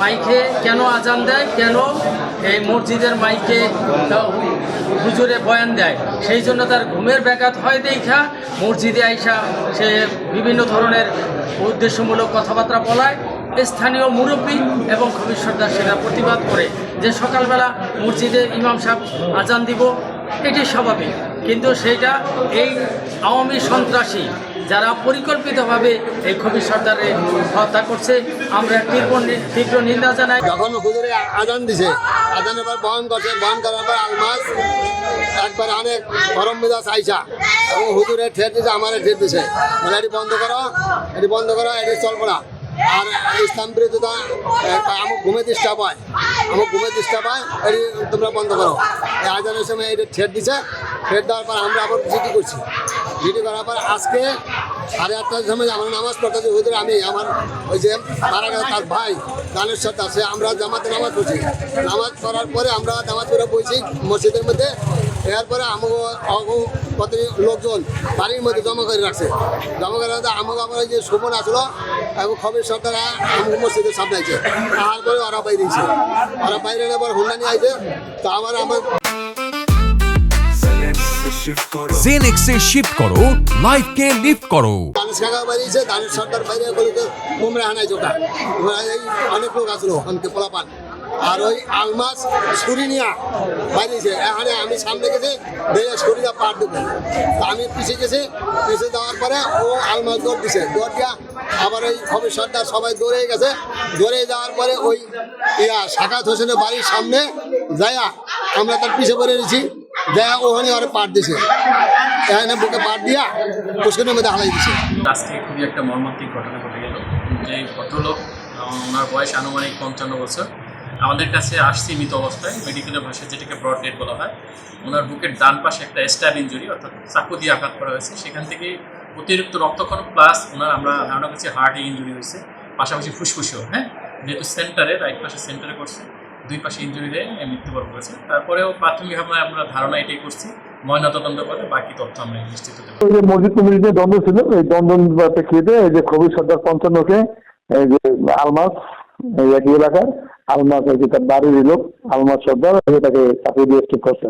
মাইকে কেন আজান দেয়? কেন এই মসজিদের মাইকে হুজুরে বয়ান দেয়? সেই জন্য তার ঘুমের ব্যাঘাত হয় দেখা। মসজিদে আইসা সে বিভিন্ন ধরনের উদ্দেশ্যমূলক কথাবার্তা বলায়। স্থানীয় মুরব্বী এবং সর্দার সেটা প্রতিবাদ করে যে সকালবেলা মসজিদে ইমাম সাহেব আজান দিব এটি স্বাভাবিক। কিন্তু সেইটা এই আওয়ামী সন্ত্রাসী যারা পরিকল্পিতভাবে এই খবির সর্দারে হত্যা করছে, আমরা তীব্র নিন্দা জানাই। যখন হুজুরে আজান দিছে আজানের পর বহন করছে, বহন করার পর আলমাস একবার অনেক গরম মেজাজ আইসা। এবং হুজুরে ঠের দিছে, আমার ঠের দিছে। মানে এটি বন্ধ করো, এটি বন্ধ করো, এটি চলবো না। আর ইসলাম বিরোধিতা আমার ঘুমে ডিস্টার্ব হয় আমার ঘুমে ডিস্টার্ব হয় এটি তোমরা বন্ধ করো। আজানের সময় এটি ঠের দিছে, ঠের দেওয়ার পর আমরা আবার জিডি করছি। জিডি করার পর আজকে সাড়ে আটটার সময় আমার নামাজ পড়তেছে হুজুর, আমি আমার ওই যে মারা তার ভাই দানের সাথে আছে, আমরা জামাতে নামাজ পড়ছি। নামাজ পড়ার পরে আমরা নামাজ পড়ে বইছি মসজিদের মধ্যে। এরপরে আমাকে কত লোকজন বাড়ির মধ্যে জমা করে রাখছে। জমা করে রাখতে আমাকে আমার যে সুমন আসলো এবং খবর সরকার আমাকে মসজিদের সামনে আছে। তারপরে ওরা বাইরে ওরা বাইরে নেবার হুন্ডা নিয়ে তা আমার আমার জেনেক্সে শিফট করো লাইফকে লিফট করো। দানিশ কাকা বাড়িয়েছে দানিশ সর্দার বাইরে বলেছে কুমড়া হানাই জোটা। এই অনেক লোক আসলো অনেকে পোলাপান। আর ওই আলমাস ছুরি নিয়া বাড়িয়েছে এখানে আমি সামনে গেছি দেখে ছুরিটা পার দেবে তা আমি পিছিয়ে গেছি পিছিয়ে দেওয়ার পরে ও আলমাস দৌড় দিছে। দৌড় দিয়া আবার ওই খবর সর্দার সবাই দৌড়ে গেছে। দৌড়ে যাওয়ার পরে ওই ইয়া সাকাত হোসেনের বাড়ির সামনে যায়া আমরা তার পিছিয়ে পড়ে নিয়েছি দেয়া ওখানে ওরা পাট দিছে। এখানে বুকে পাট দিয়া পুষ্করের মধ্যে হালাই দিছে। আজকে খুবই একটা মর্মান্তিক ঘটনা ঘটে গেল। যে ভদ্রলোক ওনার বয়স আনুমানিক পঞ্চান্ন বছর। আমাদের কাছে আসছে মৃত অবস্থায় মেডিকেলের ভাষায় যেটাকে ব্রড ডেট বলা হয়। ওনার বুকের ডান পাশে একটা স্ট্যাব ইঞ্জুরি অর্থাৎ চাকু দিয়ে আঘাত করা হয়েছে। সেখান থেকে অতিরিক্ত রক্তক্ষরণ প্লাস ওনার আমরা ধারণা করছি হার্টে ইঞ্জুরি হয়েছে। পাশাপাশি ফুসফুসেও হ্যাঁ? যেহেতু সেন্টারে রাইট পাশে সেন্টারে করছে। দুই পাশে ইঞ্জুরি দেয় মৃত্যুবরণ করেছে। তারপরেও প্রাথমিকভাবে আমরা ধারণা এটাই করছি, ময়নাতদন্ত করে বাকি তথ্য আমরা নিশ্চিত যে মসজিদ দ্বন্দ্ব ছিল, এই যে খবির সর্দার পঞ্চান্নকে এই যে আলমাস একই এলাকার, আলমাস তার বাড়ির লোক, আলমাস সর্দার তাকে চাকরি দিয়ে স্টেপ করছে।